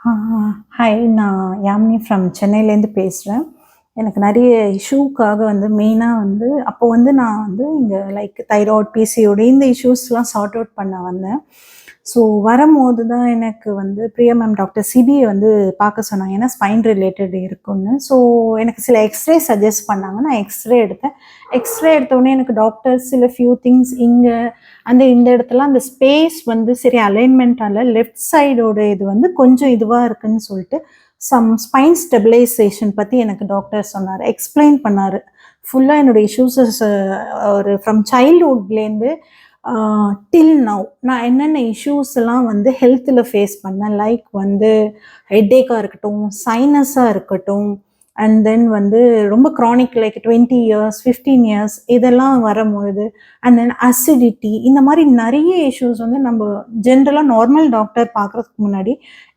Hi நான் Yamini from சென்னையிலேருந்து பேசுகிறேன் எனக்கு நிறைய இஷ்யூக்காக வந்து மெயினாக வந்து அப்போ வந்து நான் வந்து இங்கே லைக் தைராய்ட் பிசியோட இந்த இஷ்யூஸ்லாம் சார்ட் அவுட் பண்ண வந்தேன். ஸோ வரும்போது தான் எனக்கு வந்து பிரியா மேம் டாக்டர் சிபியை வந்து பார்க்க சொன்னாங்க. ஏன்னா ஸ்பைன் ரிலேட்டட் இருக்குன்னு ஸோ எனக்கு சில எக்ஸ்ரே சஜஸ்ட் பண்ணாங்க. நான் எக்ஸ்ரே எடுத்தேன். எக்ஸ்ரே எடுத்தோடனே எனக்கு டாக்டர் சில ஃபியூ திங்ஸ் இங்கே அந்த இந்த இடத்துல அந்த ஸ்பேஸ் வந்து சரி அலைன்மெண்ட்டால் லெஃப்ட் சைடோட இது வந்து கொஞ்சம் இதுவாக இருக்குன்னு சொல்லிட்டு சம் ஸ்பைன் ஸ்டெபிலைசேஷன் பற்றி எனக்கு டாக்டர் சொன்னார். எக்ஸ்பிளைன் பண்ணார். ஃபுல்லாக என்னோட இஷ்யூஸஸ் ஒரு ஃப்ரம் சைல்ட்ஹுட்லேருந்து டில் நவ் நான் என்னென்ன இஷ்யூஸ் எல்லாம் வந்து ஹெல்த்தில் ஃபேஸ் பண்ணேன்? லைக் வந்து ஹெட்டேக்காக இருக்கட்டும் சைனஸாக இருக்கட்டும் அண்ட் தென் வந்து ரொம்ப chronic like twenty years fifteen years இதெல்லாம் வரும்பொழுது அண்ட் தென் அசிடிட்டி இந்த மாதிரி நிறைய இஷ்யூஸ் வந்து நம்ம ஜென்ரலாக நார்மல் டாக்டர் பார்க்குறதுக்கு முன்னாடி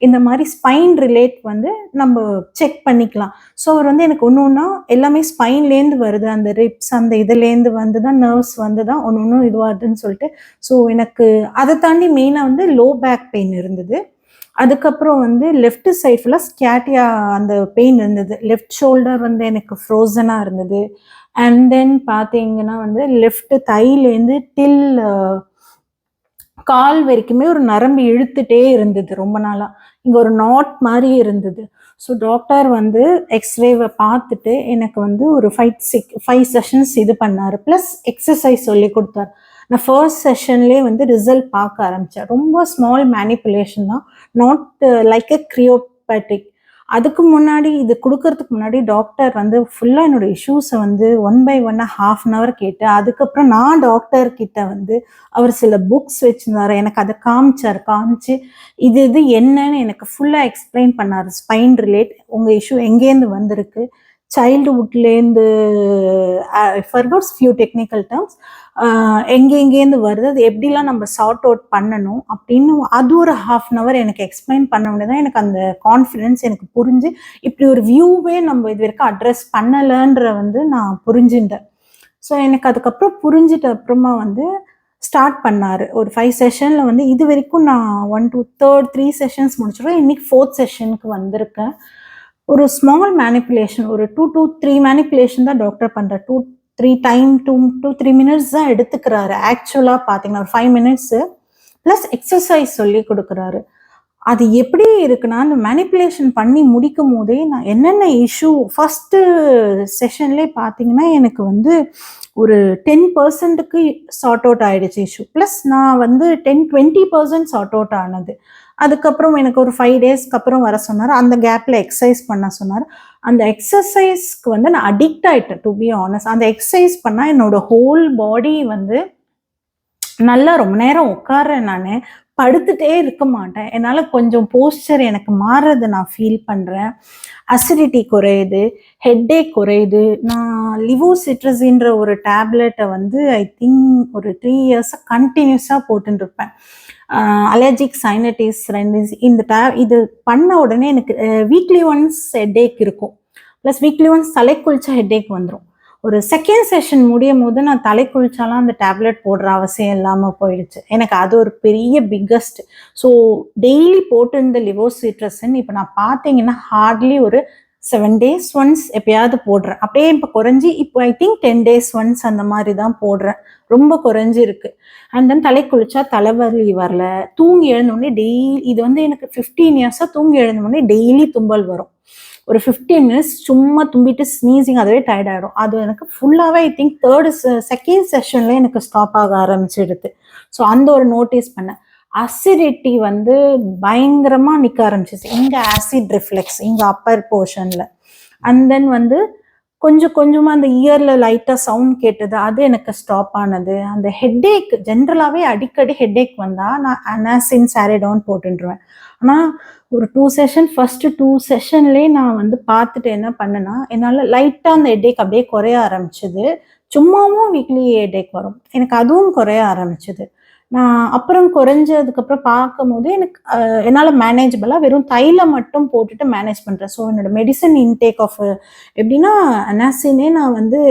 இந்த மாதிரி ஸ்பைன் ரிலேட் வந்து நம்ம செக் பண்ணிக்கலாம். ஸோ அவர் வந்து எனக்கு ஒன்று ஒன்றா எல்லாமே ஸ்பைன்லேருந்து வருது. அந்த ரிப்ஸ் அந்த இதுலேருந்து வந்து தான் நர்வ்ஸ் வந்து தான் ஒன்று ஒன்றும் இதுவாகுதுன்னு சொல்லிட்டு ஸோ எனக்கு அதை தாண்டி மெயினாக வந்து லோ பேக் பெயின் இருந்தது. அதுக்கப்புறம் வந்து லெஃப்ட் சைட் ஃபுல்லாக ஸ்கேட்டியா அந்த பெயின் இருந்தது. லெஃப்ட் ஷோல்டர் வந்து எனக்கு ஃப்ரோசனாக இருந்தது. அண்ட் தென் பார்த்தீங்கன்னா வந்து லெஃப்ட் தைலேருந்து டில் கால் வரைக்குமே ஒரு நரம்பு இழுத்துட்டே இருந்தது ரொம்ப நாளாக இங்கே ஒரு நாட் மாதிரி இருந்தது. ஸோ டாக்டர் வந்து எக்ஸ்ரேவை பார்த்துட்டு எனக்கு வந்து ஒரு ஃபைவ் சிக் ஃபைவ் செஷன்ஸ் இது பண்ணார். ப்ளஸ் எக்ஸசைஸ் சொல்லி கொடுத்தார். நான் ஃபர்ஸ்ட் செஷன்லேயே வந்து ரிசல்ட் பார்க்க ஆரம்பித்தேன் ரொம்ப ஸ்மால் மேனிப்புலேஷன் தான். நாட் லைக் எ க்ரியோபேட்டிக் அதுக்கு முன்னாடி இது கொடுக்கறதுக்கு முன்னாடி டாக்டர் வந்து ஃபுல்லாக என்னோட இஷ்யூஸை வந்து ஒன் பை ஒன்னாக ஹாஃப் அன் ஹவர் கேட்டு அதுக்கப்புறம் நான் டாக்டர் கிட்ட வந்து அவர் சில புக்ஸ் வச்சுருந்தார். எனக்கு அதை காமிச்சார். காமிச்சு இது இது என்னன்னு எனக்கு ஃபுல்லாக எக்ஸ்பிளைன் பண்ணார். ஸ்பைன் ரிலேட் உங்கள் இஷ்யூ எங்கேருந்து வந்திருக்கு? சைல்டுஹுட்லேருந்து ஃபர்வர்ஸ் ஃபியூ டெக்னிக்கல் டேர்ம்ஸ் எங்கே எங்கேருந்து வருது அது எப்படிலாம் நம்ம சார்ட் அவுட் பண்ணணும் அப்படின்னு அது ஒரு ஹாஃப் அன் அவர் எனக்கு எக்ஸ்பிளைன் பண்ண உடனே தான் எனக்கு அந்த கான்ஃபிடென்ஸ் எனக்கு புரிஞ்சு இப்படி ஒரு வியூவே நம்ம இது வரைக்கும் அட்ரஸ் பண்ணலைன்ற வந்து நான் புரிஞ்சுட்டேன். ஸோ எனக்கு அதுக்கப்புறம் புரிஞ்சிட்ட அப்புறமா வந்து ஸ்டார்ட் பண்ணார். ஒரு ஃபைவ் செஷனில் வந்து இது வரைக்கும் நான் one two third three sessions முடிச்சிடுவேன் இன்னைக்கு ஃபோர்த் செஷனுக்கு வந்திருக்கேன். ஒரு ஸ்மால் மேனிப்புலேஷன் ஒரு டூ டூ த்ரீ மேனிப்புலேஷன் தான் டாக்டர் பண்ணுற two three time two two three minutes தான் எடுத்துக்கிறாரு. ஆக்சுவலாக பார்த்தீங்கன்னா ஒரு ஃபைவ் மினிட்ஸு ப்ளஸ் எக்ஸசைஸ் சொல்லி கொடுக்குறாரு. அது எப்படி இருக்குன்னா அந்த மேனிப்புலேஷன் பண்ணி முடிக்கும் போதே நான் என்னென்ன இஷ்யூ ஃபஸ்ட்டு செஷன்லேயே பார்த்தீங்கன்னா எனக்கு வந்து ஒரு டென் பர்சன்ட்டுக்கு சார்ட் அவுட் ஆகிடுச்சு இஷ்யூ ப்ளஸ் நான் வந்து ten twenty percent sort out ஆனது. அதுக்கப்புறம் எனக்கு ஒரு ஃபைவ் டேஸ்க்கு அப்புறம் வர சொன்னார். அந்த கேப்பில் எக்ஸசைஸ் பண்ண சொன்னார். அந்த எக்ஸசைஸ்க்கு வந்து நான் அடிக்ட் ஆகிட்டேன் டு பி ஆனஸ்ட் அந்த எக்ஸசைஸ் பண்ணால் என்னோட ஹோல் பாடி வந்து நல்லா ரொம்ப நேரம் உட்காரேன் நான். படுத்துட்டே இருக்க மாட்டேன். என்னால் கொஞ்சம் போஸ்டர் எனக்கு மாறுறது நான் ஃபீல் பண்ணுறேன் அசிடிட்டி குறையுது. ஹெட்டேக் குறையுது. நான் லிவோ சிட்ரஸின்ற ஒரு டேப்லெட்டை வந்து ஐ திங்க் ஒரு த்ரீ இயர்ஸாக கண்டினியூஸாக போட்டுருப்பேன் அலர்ஜிக் சைனட்டிஸ் ரெண்டிஸ் இந்த டே இது பண்ண உடனே எனக்கு வீக்லி ஒன்ஸ் ஹெட்டேக் இருக்கும். ப்ளஸ் வீக்லி ஒன்ஸ் தலை குளிச்சா ஹெட்டேக் வந்துடும் ஒரு செகண்ட் செஷன் முடியும் போது நான் தலை குளிச்சாலும் அந்த டேப்லெட் போடுற அவசியம் இல்லாமல் போயிடுச்சு. எனக்கு அது ஒரு பெரிய பிக்கஸ்ட் ஸோ டெய்லி போட்டிருந்த லிவோசிட்ரஸ்ன்னு இப்போ நான் பார்த்தீங்கன்னா ஹார்ட்லி ஒரு செவன் டேஸ் ஒன்ஸ் எப்பயாவது போடுறேன். அப்படியே இப்போ குறைஞ்சி இப்போ I think ten days once அந்த மாதிரி தான் போடுறேன். ரொம்ப குறைஞ்சிருக்கு அண்ட் தென் தலை குளிச்சா தலைவலி வரல. தூங்கி எழுந்தோடனே டெய்லி இது வந்து எனக்கு ஃபிஃப்டீன் இயர்ஸாக தூங்கி எழுந்தோடனே டெய்லி தும்பல் வரும். ஒரு ஃபிஃப்டீன் மினிட்ஸ் சும்மா தும்பிட்டு ஸ்னீசிங் அதுவே டயர்ட் ஆகிடும் அது எனக்கு ஃபுல்லாகவே ஐ திங்க் தேர்டு செகண்ட் செஷன்ல எனக்கு ஸ்டாப் ஆக ஆரம்பிச்சிடுது. ஸோ அந்த ஒரு நோட்டீஸ் பண்ணேன். அசிடிட்டி வந்து பயங்கரமாக நிற்க ஆரம்பிச்சிச்சு. இங்கே ஆசிட் ரிஃப்ளெக்ஸ் இங்கே அப்பர் போர்ஷனில் அண்ட் தென் வந்து கொஞ்சம் கொஞ்சமாக அந்த இயரில் லைட்டாக சவுண்ட் கேட்டது அது எனக்கு ஸ்டாப் ஆனது. அந்த ஹெட்டேக் ஜென்ரலாகவே அடிக்கடி ஹெட்டேக் வந்தால் நான் அனாசின் சாரிடான் போட்டுருவேன் ஆனால் ஒரு டூ செஷன் ஃபர்ஸ்ட் டூ செஷன்லேயே நான் வந்து பார்த்துட்டு என்ன பண்ணேன்னா என்னால் லைட்டாக அந்த ஹெட்டேக் அப்படியே குறைய ஆரம்பிச்சது. சும்மாவும் வீக்லி ஹெட்டேக் வரும். எனக்கு அதுவும் குறைய ஆரம்பிச்சது. நான் அப்புறம் குறைஞ்சதுக்கப்புறம் பார்க்கும் போது எனக்கு என்னால் மேனேஜபிளாக வெறும் தைலம் மட்டும் போட்டுட்டு மேனேஜ் பண்ணுறேன் ஸோ என்னோட மெடிசன் இன்டேக் ஆஃப் எப்படின்னா அனாசினே நான் வந்து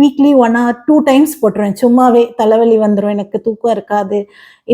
weekly one or two times போட்டுருவேன். சும்மாவே தலைவலி வந்துடும் எனக்கு தூக்கம் இருக்காது.